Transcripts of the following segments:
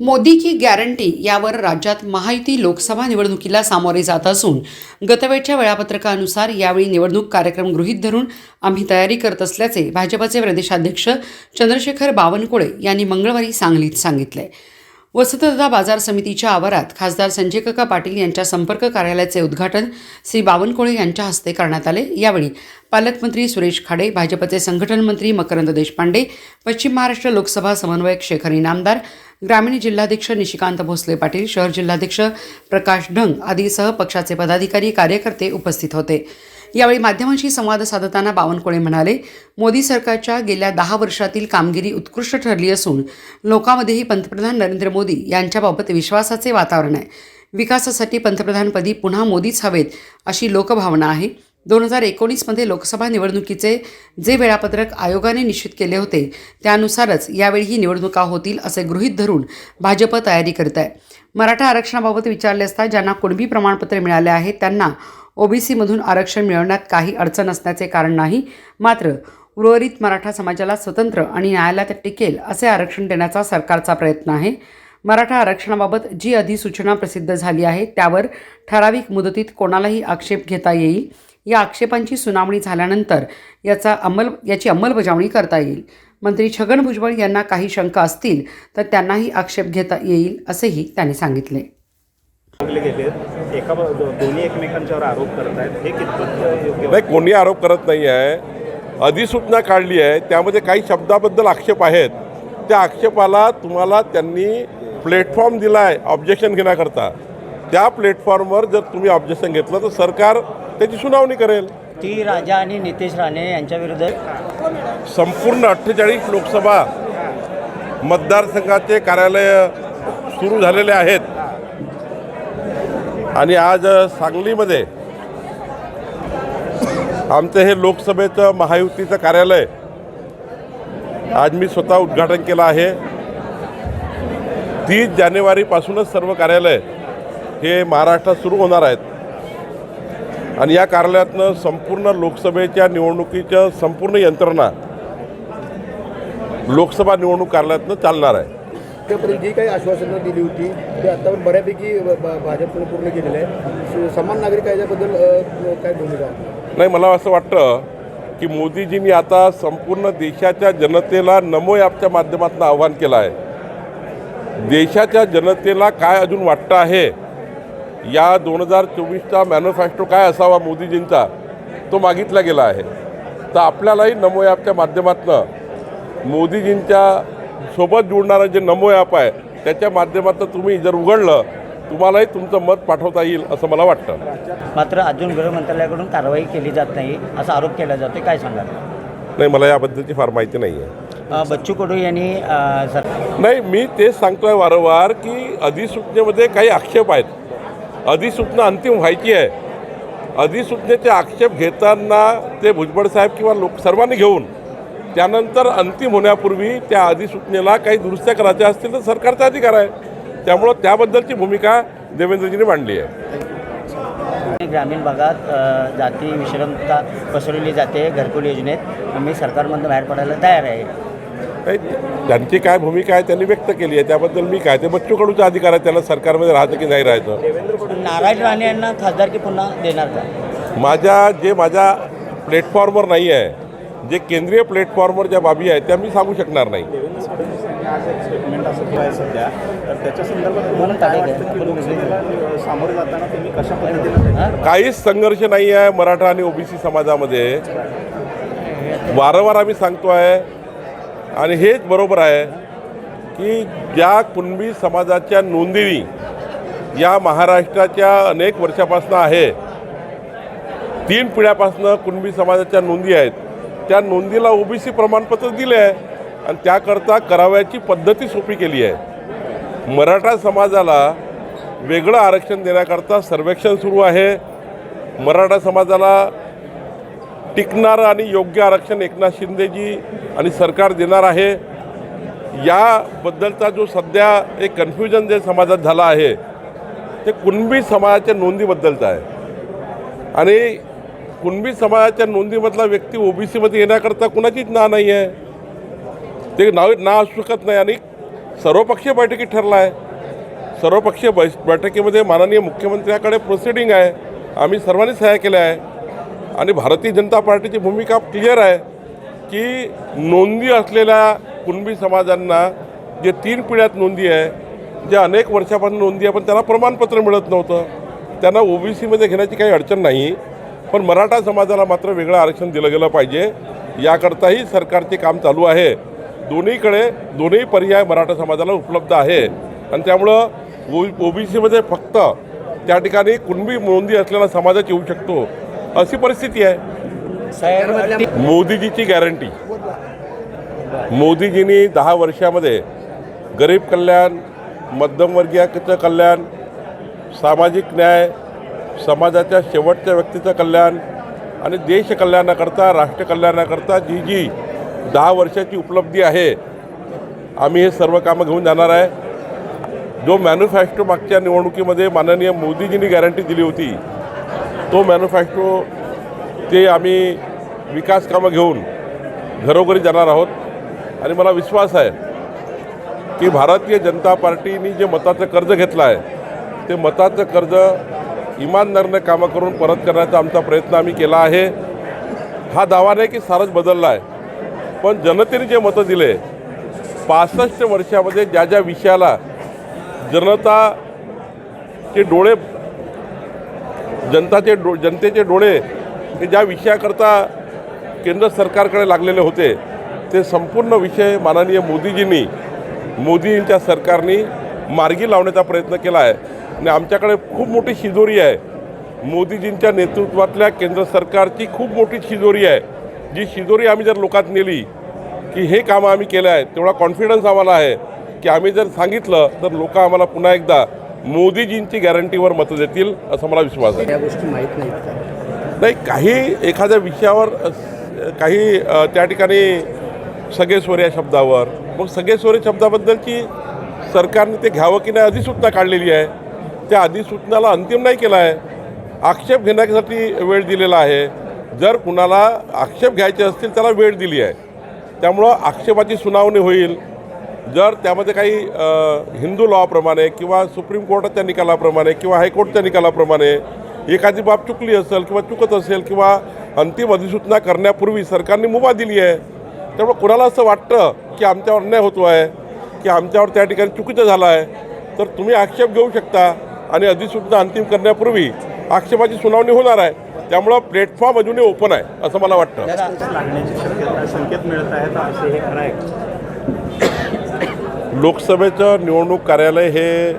मोदी की गॅरंटी यावर राज्यात महायुती लोकसभा निवडणुकीला सामोरे जात असून गतवेळच्या वेळापत्रकानुसार यावेळी निवडणूक कार्यक्रम गृहीत धरून आम्ही तयारी करत असल्याचे भाजपचे प्रदेशाध्यक्ष चंद्रशेखर बावनकुळे यांनी मंगळवारी सांगलीत सांगितले. वसंतदादा बाजार समितीच्या आवारात खासदार संजय काका पाटील यांच्या संपर्क कार्यालयाचे उद्घाटन श्री बावनकुळे यांच्या हस्ते करण्यात आले. यावेळी पालकमंत्री सुरेश खाडे भाजपचे संघटन मंत्री मकरंद देशपांडे पश्चिम महाराष्ट्र लोकसभा समन्वयक शेखर इनामदार ग्रामीण जिल्हाध्यक्ष निशिकांत भोसले पाटील शहर जिल्हाध्यक्ष प्रकाश ढंग आदीसह पक्षाचे पदाधिकारी कार्यकर्ते उपस्थित होते. यावेळी माध्यमांशी संवाद साधताना बावनकुळे म्हणाले मोदी सरकारच्या गेल्या दहा वर्षातील कामगिरी उत्कृष्ट ठरली असून लोकांमध्येही पंतप्रधान नरेंद्र मोदी यांच्याबाबत विश्वासाचे वातावरण आहे. विकासासाठी पंतप्रधानपदी पुन्हा मोदीच हवेत अशी लोकभावना आहे. दोन हजार एकोणीसमध्ये लोकसभा निवडणुकीचे जे वेळापत्रक आयोगाने निश्चित केले होते त्यानुसारच यावेळी ही निवडणुका होतील असे गृहीत धरून भाजप तयारी करत आहे. मराठा आरक्षणाबाबत विचारले असता ज्यांना कुणबी प्रमाणपत्र मिळाले आहे त्यांना ओबीसीमधून आरक्षण मिळवण्यात काही अडचण असण्याचे कारण नाही मात्र उर्वरित मराठा समाजाला स्वतंत्र आणि न्यायालयात टिकेल असे आरक्षण देण्याचा सरकारचा प्रयत्न आहे. मराठा आरक्षणाबाबत जी अधिसूचना प्रसिद्ध झाली आहे त्यावर ठराविक मुदतीत कोणालाही आक्षेप घेता येईल. या आक्षेपांची सुनावणी झाल्यानंतर याचा अंमल याची अंमलबजावणी करता येईल. मंत्री छगन भुजबळ यांना काही शंका असतील तर त्यांनाही आक्षेप घेता येईल असेही त्यांनी सांगितले. एका दोन्ही एकमेकांच्यावर आरोप करत आहेत हे कितपत योग्य नाही कोणी आरोप करत नाही आहे. अधिसूचना काढली आहे. त्यामध्ये काही शब्दाबद्दल आक्षेप आहेत. त्या आक्षेपाला तुम्हाला त्यांनी प्लॅटफॉर्म दिला आहे ऑब्जेक्शन घेण्याकरता. त्या प्लॅटफॉर्मवर जर तुम्ही ऑब्जेक्शन घेतलं तर सरकार त्याची सुनावणी करेल. टी राजा आणि नितेश राणे यांच्या विरुद्ध. संपूर्ण अठ्ठेचाळीस लोकसभा मतदारसंघाचे कार्यालय सुरू झालेले आहेत. आणि आज सांगलीमध्ये आमचं हे लोकसभेचं महायुतीचं कार्यालय आज मी स्वतः उद्घाटन केलं आहे. तीस जानेवारीपासूनच सर्व कार्यालय हे महाराष्ट्रात सुरू होणार आहेत. आणि या कार्यालयातनं संपूर्ण लोकसभेच्या निवडणुकीच्या संपूर्ण यंत्रणा लोकसभा निवडणूक कार्यालयातनं चालणार आहे. त्यापर्यंत जी काही आश्वासनं दिली होती ते आता बऱ्यापैकी भाजपने पूर्ण केलेलं आहे. समान नागरिक कायद्याबद्दल काय भूमिका नाही मला असं वाटतं की मोदीजींनी आता संपूर्ण देशाच्या जनतेला नमो ॲपच्या माध्यमातून आव्हान केलं आहे. देशाच्या जनतेला काय अजून वाटतं आहे या दोन हजार चोवीसचा मॅनिफेस्टो काय असावा मोदीजींचा तो मागितला गेला आहे. तर आपल्यालाही नमो ॲपच्या माध्यमातून मोदीजींच्या सोबत जुळणारं जे नमो ॲप आहे त्याच्या माध्यमातून तुम्ही जर उघडलं तुम्हालाही तुमचं मत पाठवता येईल असं मला वाटतं. मात्र अजून गृह मंत्रालयाकडून कारवाई केली जात नाही असा आरोप केला जातो काय सांगाल? नाही मला याबद्दलची फार माहिती नाही आहे बच्चू कडू यांनी सर नाही मी तेच सांगतोय वारंवार की अधिसूचनेमध्ये काही आक्षेप आहेत. अधिसूचना अंतिम व्हायची आहे. अधिसूचनेचे आक्षेप घेताना ते भुजबळ साहेब किंवा लोक सर्वांनी घेऊन त्यानंतर अंतिम होण्यापूर्वी त्या अधिसूचनेला काही दुरुस्त्या करायच्या असतील तर सरकारचा अधिकार आहे. त्यामुळं त्याबद्दलची भूमिका देवेंद्रजींनी मांडली आहे. ग्रामीण भागात जाती विश्रमता पसरवली जाते घरकुल योजनेत. आम्ही सरकारमधून बाहेर पडायला तयार आहे. त्यांची काय भूमिका आहे त्यांनी व्यक्त केली आहे त्याबद्दल मी काय ते बच्चू कडूचा अधिकार आहे त्यांना सरकारमध्ये राहायचं की नाही राहायचं. नारायण राणे यांना खासदारकी पुन्हा देणार का? माझ्या जे माझ्या प्लॅटफॉर्मवर नाही आहे जे केंद्रीय प्लॅटफॉर्मवर ज्या बाबी आहेत त्या मी सांगू शकणार नाही? काहीच संघर्ष नाही आहे मराठा आणि ओबीसी समाजामध्ये. वारंवार आम्ही सांगतो आहे आणि हेच बरोबर आहे की ज्या कुणबी समाजाच्या नोंदणी या महाराष्ट्राच्या अनेक वर्षापासून आहे तीन पिढ्यापासून कुणबी समाजाच्या नोंदी आहेत त्या नोंदीला ओबीसी प्रमाणपत्र दिले आहे आणि त्याकरता करावयाची पद्धती सोपी केली आहे. मराठा समाजाला वेगळं आरक्षण देण्याकरता सर्वेक्षण सुरू आहे. मराठा समाजाला टिकणारं आणि योग्य आरक्षण एकनाथ शिंदेजी आणि सरकार देणार आहे. याबद्दलचा जो सध्या एक कन्फ्युजन जे समाजात झाला आहे ते कुणबी समाजाच्या नोंदीबद्दलचं आहे. आणि कुणबी समाजाच्या नोंदीमधला व्यक्ती ओबीसीमध्ये येण्याकरता कुणाचीच ना नाही आहे ते नाव ना असू शकत नाही आणि सर्वपक्षीय बैठकीत ठरला आहे सर्वपक्षीय बै बैठकीमध्ये माननीय मुख्यमंत्र्याकडे प्रोसिडिंग आहे. आम्ही सर्वांनी सह्या केल्या आहे. आणि भारतीय जनता पार्टीची भूमिका क्लिअर आहे की नोंदी असलेल्या कुणबी समाजांना जे तीन पिढ्यात नोंदी आहे जे अनेक वर्षापासून नोंदी आहे पण त्यांना प्रमाणपत्र मिळत नव्हतं. त्यांना ओबीसीमध्ये घेण्याची काही अडचण नाही पण मराठा समाजाला मात्र वेगळं आरक्षण दिलं गेलं पाहिजे. याकरताही सरकारचे काम चालू आहे. दोन्हीकडे दोन्ही पर्याय मराठा समाजाला उपलब्ध आहे. आणि त्यामुळं ओ ओबीसीमध्ये फक्त त्या ठिकाणी कुणबी नोंदी असलेला समाजच येऊ शकतो. अशी परिस्थिती आहे. मोदीजीची गॅरंटी. मोदीजींनी दहा वर्षामध्ये गरीब कल्याण मध्यमवर्गीयाचं कल्याण सामाजिक न्याय समाजाच्या शेवटच्या व्यक्तीचं कल्याण आणि देश कल्याणाकरता राष्ट्र कल्याणाकरता जी जी दहा वर्षाची उपलब्धी आहे आम्ही हे सर्व कामं घेऊन जाणार आहे. जो मॅन्युफॅक्चरो मागच्या निवडणुकीमध्ये माननीय मोदीजींनी गॅरंटी दिली होती तो मॅन्युफॅक्चरो ते आम्ही विकास कामं घेऊन घरोघरी जाणार आहोत. आणि मला विश्वास आहे की भारतीय जनता पार्टीने जे मताचं कर्ज घेतलं आहे ते मताचं कर्ज इमानदारीनं कामं करून परत करण्याचा आमचा प्रयत्न आम्ही केला आहे. हा दावा नाही की सारंच बदलला आहे पण जनतेने जे मतं दिले पासष्ट वर्षामध्ये ज्या ज्या विषयाला जनताचे डोळे जनताचे डो जनतेचे डोळे हे ज्या विषयाकरता केंद्र सरकारकडे लागलेले होते ते संपूर्ण विषय माननीय मोदीजींनी मोदींच्या सरकारनी मार्गी लावण्याचा प्रयत्न केला आहे. आणि आमच्याकडे खूप मोठी शिजोरी आहे. मोदीजींच्या नेतृत्वातल्या केंद्र सरकारची खूप मोठी शिजोरी आहे. जी शिजोरी आम्ही जर लोकात नेली की हे कामं आम्ही केलं आहे तेवढा कॉन्फिडन्स आम्हाला आहे की आम्ही जर सांगितलं तर लोक आम्हाला पुन्हा एकदा मोदीजींची गॅरंटीवर मतं देतील असं मला विश्वास आहे. या गोष्टी माहीत नाहीत नाही काही एखाद्या विषयावर काही त्या ठिकाणी सगळेश्वर या शब्दावर. मग सगळेश्वर या शब्दाबद्दलची सरकारने ते घ्यावं की नाही अधिसूचना काढलेली आहे. त्या अधिसूचनाला अंतिम नाही केला आहे. आक्षेप घेण्यासाठी वेळ दिलेला आहे. जर कुणाला आक्षेप घ्यायचे असतील त्याला वेळ दिली आहे. त्यामुळं आक्षेपाची सुनावणी होईल. जर त्यामध्ये काही हिंदू लॉप्रमाणे किंवा सुप्रीम कोर्टाच्या निकालाप्रमाणे किंवा हायकोर्टच्या निकालाप्रमाणे एखादी बाब चुकली असेल किंवा चुकत असेल किंवा अंतिम अधिसूचना करण्यापूर्वी सरकारने मुभा दिली आहे त्यामुळे कोणाला असं वाटतं की आमच्यावर अन्याय होतो आहे की आमच्यावर त्या ठिकाणी चुकीचं झालं आहे तर तुम्ही आक्षेप घेऊ शकता आणि अधिसूचना अंतिम करण्यापूर्वी आक्षेपाची सुनावणी होणार आहे. त्यामुळं प्लॅटफॉर्म अजूनही ओपन आहे असं मला वाटतं. लोकसभेचं निवडणूक कार्यालय हे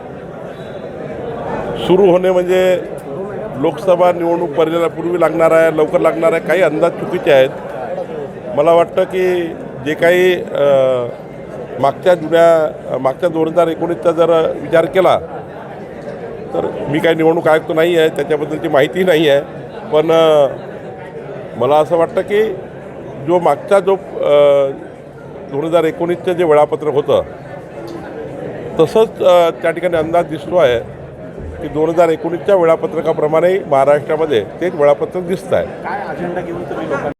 सुरू होणे म्हणजे लोकसभा निवडणूक पर्यंतपूर्वी लागणार आहे लवकर लागणार आहे काही अंदाज चुकीचे आहेत. मला वाटतं की जे काही मागच्या जुन्या मागच्या दोन हजार एकोणीसचा जर विचार केला तर मी काही निवडणूक आयुक्त नाही आहे त्याच्याबद्दलची माहिती नाही आहे. पण मला असं वाटतं की जो मागचा जो दोन हजार एकोणीसचं जे वेळापत्रक होतं तसंच त्या ठिकाणी अंदाज दिसतो आहे की दोन हजार एकोणीसच्या वेळापत्रकाप्रमाणे महाराष्ट्रामध्ये तेच वेळापत्रक दिसत आहे